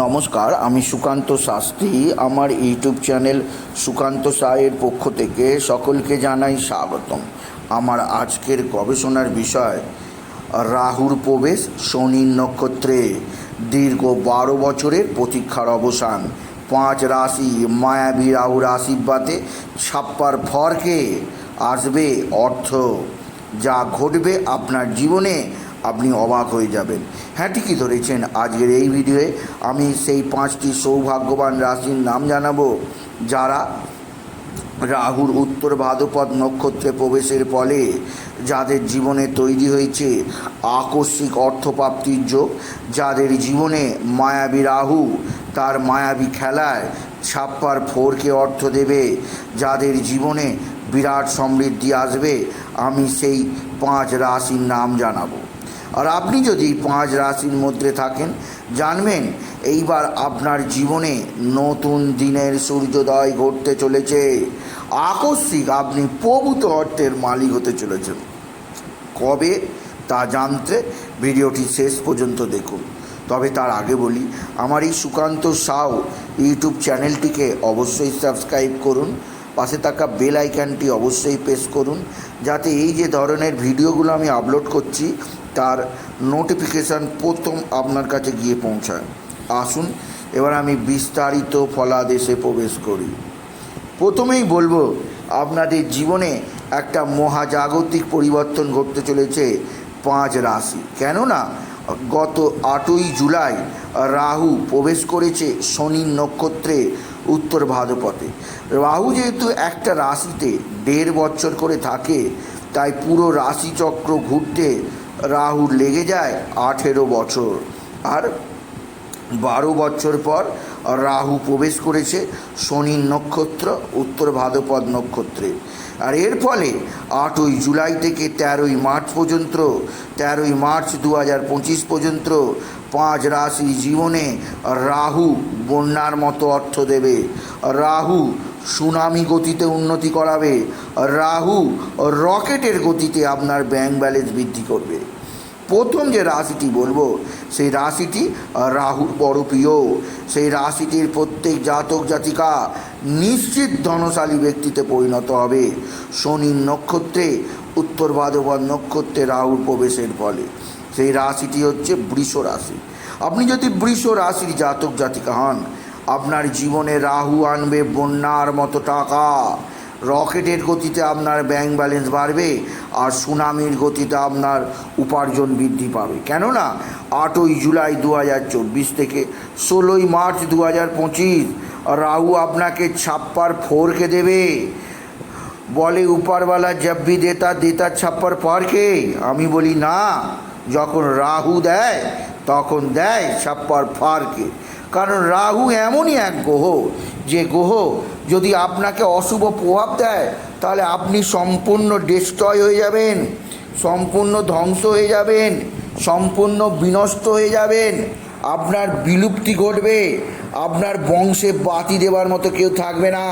নমস্কার, আমি সুকান্ত শাস্ত্রী। আমার ইউটিউব চ্যানেল সুকান্ত সায়ের পক্ষ থেকে সকলকে জানাই স্বাগতম। আমার আজকের গবেষণার বিষয়, রাহুর প্রবেশ শনির নক্ষত্রে। দীর্ঘ বারো বছরের প্রতীক্ষার অবসান। পাঁচ রাশি, মায়াবী রাহুর আশীর্বাদে ছাপ্পার ফরকে আসবে অর্থ। যা ঘটবে আপনার জীবনে আপনি অবাক হয়ে যাবেন। হ্যাঁ ঠিকই ধরেছেন? আজকের এই ভিডিওয়ে আমি সেই পাঁচটি সৌভাগ্যবান রাশির নাম জানাব, যারা রাহুর উত্তর ভাদ্রপদ নক্ষত্রে প্রবেশের ফলে যাদের জীবনে তৈরি হয়েছে আকস্মিক অর্থপ্রাপ্তির যোগ, যাদের জীবনে মায়াবী রাহু তার মায়াবী খেলায় ছাপ্পার ফোরকে অর্থ দেবে, যাদের জীবনে বিরাট সমৃদ্ধি আসবে, আমি সেই পাঁচ রাশির নাম জানাব। আর আপনি যদি পাঁচ রাশির মধ্যে থাকেন, জানবেন এইবার আপনার জীবনে নতুন দিনের সূর্যোদয় ঘটতে চলেছে। আকস্মিক আপনি প্রভূত অর্থের মালিক হতে চলেছেন। কবে? তা জানতে ভিডিওটি শেষ পর্যন্ত দেখুন। তবে তার আগে বলি, আমার এই সুকান্ত সাউ ইউটিউব চ্যানেলটিকে অবশ্যই সাবস্ক্রাইব করুন। পাশে থাকা বেল আইকনটি অবশ্যই প্রেস করুন। যাতে এই যে ধরনের ভিডিওগুলো আমি আপলোড করছি তার নোটিফিকেশান প্রথম আপনার কাছে গিয়ে পৌঁছায়। আসুন, এবার আমি বিস্তারিত ফলাদেশে প্রবেশ করি। প্রথমেই বলব, আপনাদের জীবনে একটা মহাজাগতিক পরিবর্তন ঘটতে চলেছে পাঁচ রাশি। কেননা, গত আটই জুলাই রাহু প্রবেশ করেছে শনির নক্ষত্রে উত্তর ভাদ্রপথে রাহু যেহেতু একটা রাশিতে দেড় বছর করে থাকে, তাই পুরো রাশিচক্র ঘুরতে রাহুর লেগে যায় আঠেরো বছর। আর বারো বছর পর রাহু প্রবেশ করেছে শনির নক্ষত্র, উত্তর ভাদ্রপদ নক্ষত্রে। আর এর ফলে আটই জুলাই থেকে তেরোই মার্চ পর্যন্ত, তেরোই মার্চ দু হাজার পঁচিশ পর্যন্ত পাঁচ রাশি জীবনে রাহু বন্যার মতো অর্থ দেবে। রাহু সুনামি গতিতে উন্নতি করাবে। রাহু রকেটের গতিতে আপনার ব্যাংক ব্যালেন্স বৃদ্ধি করবে। প্রথম যে রাশিটি বলব, সেই রাশিটি রাহুর বড় প্রিয়। সেই রাশিটির প্রত্যেক জাতক জাতিকা নিশ্চিত ধনশালী ব্যক্তিতে পরিণত হবে। শনির নক্ষত্রে, উত্তর ভাদ্রপদ নক্ষত্রে রাহুর প্রবেশের ফলে। সেই রাশিটি হচ্ছে বৃষ রাশি। আপনি যদি বৃষ রাশির জাতক জাতিকা হন আপনার জীবনে রাহু আনবে, বন্যার মতো টাকা। রকেটের গতিতে আপনার ব্যাংক ব্যালেন্স বাড়বে আর সুনামির গতিতে আপনার উপার্জন বৃদ্ধি পাবে। কেননা, আটই জুলাই দু হাজার চব্বিশ থেকে ষোলোই মার্চ দু হাজার পঁচিশ রাহু আপনাকে ছাপ্পার ফোরকে দেবে। বলে উপরওয়ালা জব ভি দেতা দেতা ছাপ্পার পারকে? আমি বলি না, যখন রাহু দেয় তখন দেয় ছাপ্পার ফারকে। কারণ রাহু এমনই এক গ্রহ, যে গ্রহ যদি আপনাকে অশুভ প্রভাব দেয়, তাহলে আপনি সম্পূর্ণ ডিস্ট্রয় হয়ে যাবেন, সম্পূর্ণ ধ্বংস হয়ে যাবেন, সম্পূর্ণ বিনষ্ট হয়ে যাবেন, আপনার বিলুপ্তি ঘটবে, আপনার বংশে বাতি দেওয়ার মতো কেউ থাকবে না,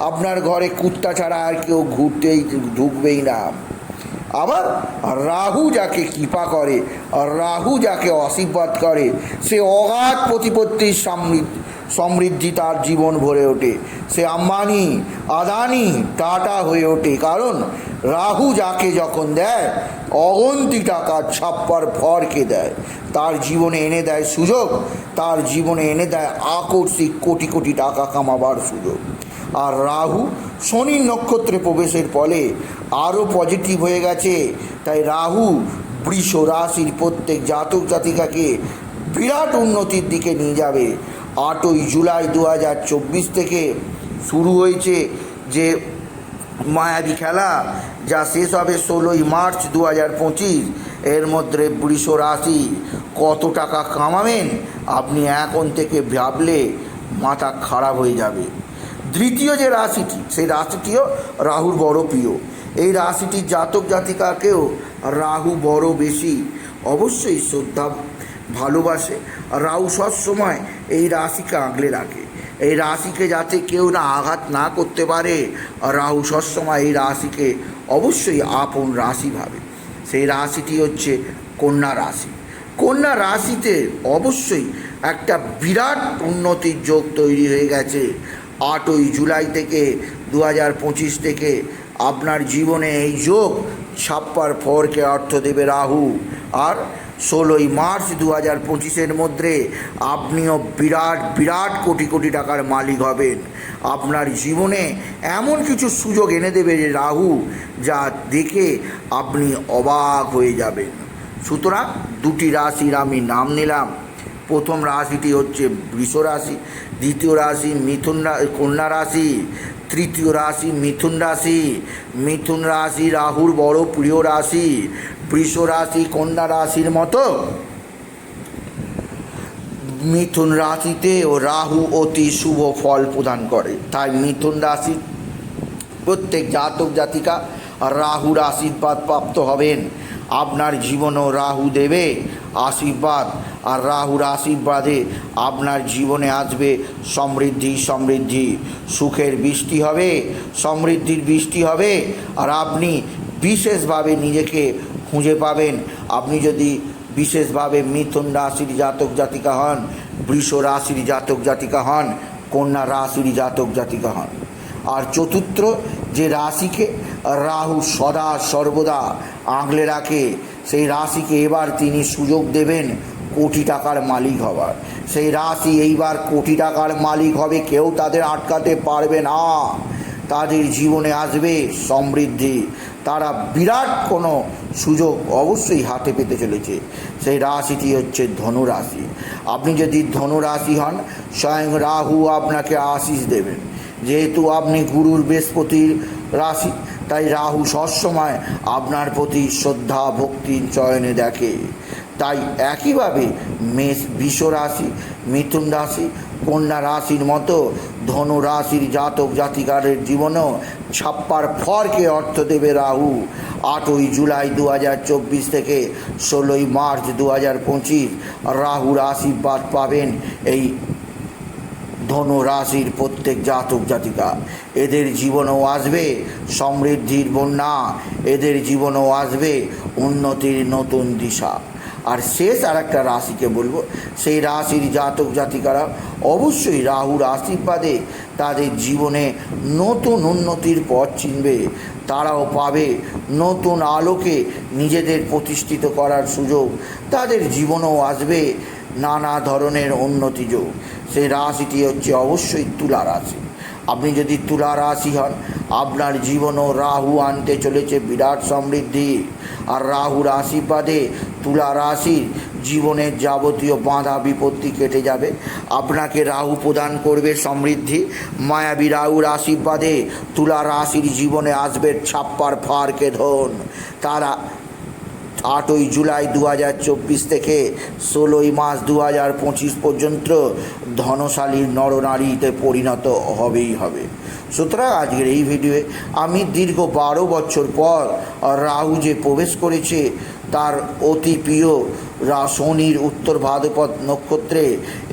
আপনার ঘরে কুত্তা ছাড়া আর কেউ ঘুরতেই ঢুকবেই না। আবার রাহু যাকে কৃপা করে, আর রাহু যাকে আশীর্বাদ করে, সে অগাধ প্রতিপত্তির সমৃদ্ধি সমৃদ্ধি তার জীবন ভরে ওঠে। সে আম্বানি, আদানি, টাটা হয়ে ওঠে। কারণ রাহু যাকে যখন দেয় অগন্তি টাকা ছাপ্পার ফরকে দেয়। তার জীবনে এনে দেয় সুযোগ, তার জীবনে এনে দেয় আকর্ষিক কোটি কোটি টাকা কামাবার সুযোগ। আর রাহু শনির নক্ষত্রে প্রবেশের ফলে আরও পজিটিভ হয়ে গেছে। তাই রাহু বৃষ রাশির প্রত্যেক জাতক জাতিকাকে বিরাট উন্নতির দিকে নিয়ে যাবে। আটই জুলাই দু হাজার চব্বিশ থেকে শুরু হয়েছে যে মায়াবী খেলা, যা শেষ হবে ষোলোই মার্চ দু হাজার পঁচিশ। এর মধ্যে বৃষ রাশি কত টাকা কামাবেন, আপনি এখন থেকে ভাবলে মাথা খারাপ হয়ে যাবে। দ্বিতীয় যে রাশিটি, সেই রাশিটিও রাহুর বড় প্রিয়। এই রাশিটির জাতক জাতিকাকেও রাহু বড় বেশি। অবশ্যই শ্রদ্ধা, ভালোবাসে। রাহু সবসময় এই রাশিকে আগলে রাখে। এই রাশিকে যাতে কেউ না আঘাত না করতে পারে, রাহু সবসময় এই রাশিকে অবশ্যই আপন রাশি ভাবে। সেই রাশিটি হচ্ছে কন্যা রাশি। কন্যা রাশিতে অবশ্যই একটা বিরাট উন্নতির যোগ তৈরি হয়ে গেছে। আটই জুলাই থেকে দু পঁচিশ থেকে আপনার জীবনে এই যোগ ছাপ্পার ফরকে অর্থ দেবে রাহু। আর ষোলোই মার্চ দু হাজার পঁচিশের মধ্যে আপনিও বিরাট বিরাট কোটি কোটি টাকার মালিক হবেন। আপনার জীবনে এমন কিছু সুযোগ এনে দেবে যে রাহু, যা দেখে আপনি অবাক হয়ে যাবেন। সুতরাং দুটি রাশির আমি নাম নিলাম। প্রথম রাশিটি হচ্ছে বৃষ রাশি, দ্বিতীয় রাশি মিথুন কন্যা রাশি, তৃতীয় রাশি মিথুন রাশি মিথুন রাশি রাহুর বড় প্রিয় রাশি, বৃষ রাশি কন্যা রাশির মতো। মিথুন রাশিতে ও রাহু অতি শুভ ফল প্রদান করে। তাই মিথুন রাশি প্রত্যেক জাতক জাতিকা রাহুর আশীর্বাদ প্রাপ্ত হবেন। আপনার জীবনও রাহু দেবে। আশীর্বাদ আর রাহুর আশীর্বাদে আপনার জীবনে আসবে সমৃদ্ধি সমৃদ্ধি। সুখের বৃষ্টি হবে, সমৃদ্ধির বৃষ্টি হবে আর আপনি বিশেষভাবে নিজেকে খুঁজে পাবেন। আপনি যদি বিশেষভাবে মিথুন রাশির জাতক জাতিকা হন, বৃষ রাশির জাতক জাতিকা হন, কন্যা রাশির জাতক জাতিকা হন। আর চতুর্থ, যে রাশিকে রাহু সদা সর্বদা আগলে রাখে সেই রাশিকে এবার তিনি সুযোগ দেবেন কোটি টাকার মালিক হবার। সেই রাশি এইবার কোটি টাকার মালিক হবে, কেউ তাদের আটকাতে পারবে না। তাদের জীবনে আসবে সমৃদ্ধি। তারা বিরাট কোনো সুযোগ অবশ্যই হাতে পেতে চলেছে। সেই রাশিটি হচ্ছে ধনুরাশি। আপনি যদি ধনুরাশি হন, স্বয়ং রাহু আপনাকে আশিস দেবেন। যেহেতু আপনি গুরুর বৃহস্পতির রাশি তাই রাহু সবসময় আপনার প্রতি শ্রদ্ধা ভক্তির চয়নে দেখে। তাই একইভাবে মেষ, বিষ রাশি, মিথুন রাশি, কন্যা রাশির মতো ধনু রাশির জাতক জাতিকারের জীবনেও ছাপ্পার ফরকে অর্থ দেবে রাহু। আটই জুলাই দু হাজার চব্বিশ থেকে ষোলোই মার্চ দু পঁচিশ রাহুর আশীর্বাদ পাবেন এই ধনু রাশির প্রত্যেক জাতক জাতিকা। এদের জীবনেও আসবে সমৃদ্ধির বন্যা, এদের জীবনেও আসবে উন্নতির নতুন দিশা। আর শেষ আর একটা রাশিকে বলব, সেই রাশির জাতক জাতিকারা অবশ্যই রাহুর আশীর্বাদে তাদের জীবনে নতুন উন্নতির পথ চিনবে। তারাও পাবে নতুন আলোকে নিজেদের প্রতিষ্ঠিত করার সুযোগ। তাদের জীবনেও আসবে নানা ধরনের উন্নতি যোগ। সেই রাশিটি হচ্ছে অবশ্যই তুলা রাশি। আপনি যদি তুলা রাশি হন, আপনার জীবনও রাহু আনতে চলেছে বিরাট সমৃদ্ধি। আর রাহুর আশীর্বাদে তুলা রাশির জীবনের যাবতীয় বাঁধা বিপত্তি কেটে যাবে। আপনাকে রাহু প্রদান করবে সমৃদ্ধি। মায়াবী রাহুর আশীর্বাদে তুলা রাশির জীবনে আসবে ছাপ্পার ফারকে ধন। তারা আটই জুলাই দু হাজার চব্বিশ থেকে ষোলোই মার্চ দু হাজার পঁচিশ পর্যন্ত ধনশালীর নরনারীতে পরিণত হবেই হবে। সুতরাং আজকের এই ভিডিওয়ে আমি দীর্ঘ বারো বছর পর রাহু যে প্রবেশ করেছে। তার অতি প্রিয় রা শনির উত্তর ভাদ্রপদ নক্ষত্রে।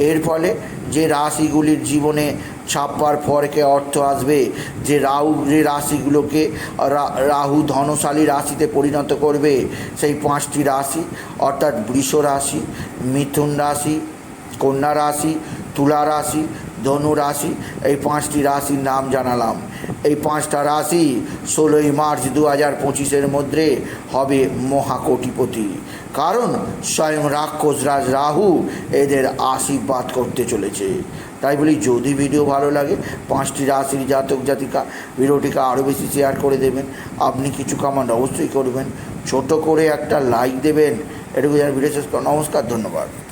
এর ফলে যে রাশিগুলির জীবনে ছাপ্পার ফরকে অর্থ আসবে, যে রাহু, যে রাশিগুলোকে রাহু ধনশালী রাশিতে পরিণত করবে, সেই পাঁচটি রাশি অর্থাৎ বৃষ রাশি, মিথুন রাশি, কন্যা রাশি, তুলা রাশি, ধনু রাশি, এই পাঁচটি রাশির নাম জানালাম। এই পাঁচটা রাশি ষোলোই মার্চ দু হাজার পঁচিশের মধ্যে হবে মহাকোটিপতি। কারণ স্বয়ং রাক্ষসরাজ রাহু এদের আশীর্বাদ করতে চলেছে। তাই বলি, যদি ভিডিও ভালো লাগে, পাঁচটি রাশির জাতক জাতিকা ভিডিওটিকে আরও বেশি শেয়ার করে দেবেন। আপনি কিছু কামান্ড অবশ্যই করবেন। ছোট করে একটা লাইক দেবেন। এটুকু যেন ভিডিও শেষ কর- নমস্কার, ধন্যবাদ।